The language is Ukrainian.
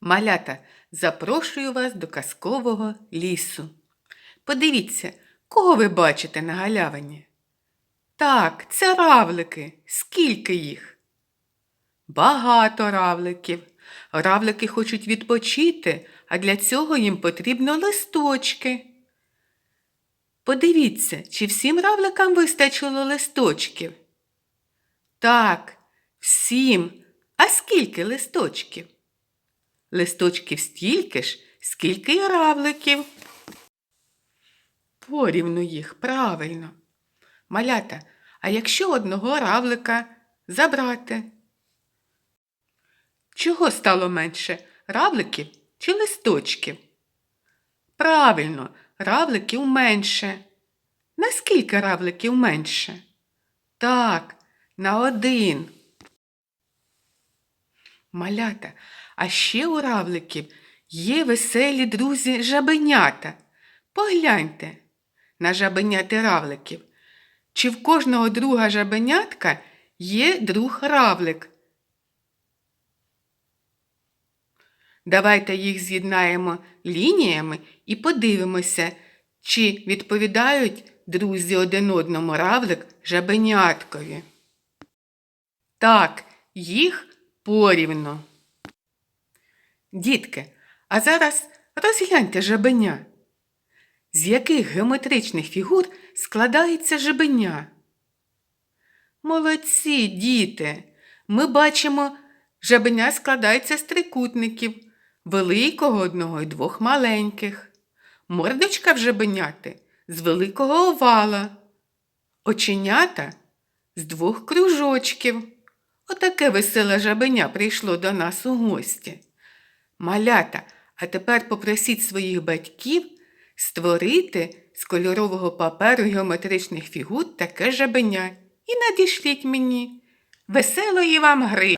Малята, запрошую вас до казкового лісу. Подивіться, кого ви бачите на галявині? Так, це равлики. Скільки їх? Багато равликів. Равлики хочуть відпочити, а для цього їм потрібно листочки. Подивіться, чи всім равликам вистачило листочків? Так, всім. А скільки листочків? Листочків стільки ж, скільки й равликів. Порівну їх правильно. Малята, а якщо одного равлика забрати? Чого стало менше равликів чи листочків? Правильно, равликів менше. Наскільки равликів менше? Так, на один. Малята, а ще у равликів є веселі друзі жабенята. Погляньте на жабеняти равликів. Чи в кожного друга жабенятка є друг равлик? Давайте їх з'єднаємо лініями і подивимося, чи відповідають друзі один одному равлик жабеняткові. Так, їх порівно. Дітки, а зараз розгляньте жабеня. З яких геометричних фігур складається жабеня? Молодці, діти! Ми бачимо, жабеня складається з трикутників, великого одного і двох маленьких. Мордочка в жабеняти з великого овала, оченята з двох кружочків. Отаке веселе жабеня прийшло до нас у гості. Малята, а тепер попросіть своїх батьків створити з кольорового паперу геометричних фігур таке жабеня і надішліть мені. Веселої вам гри!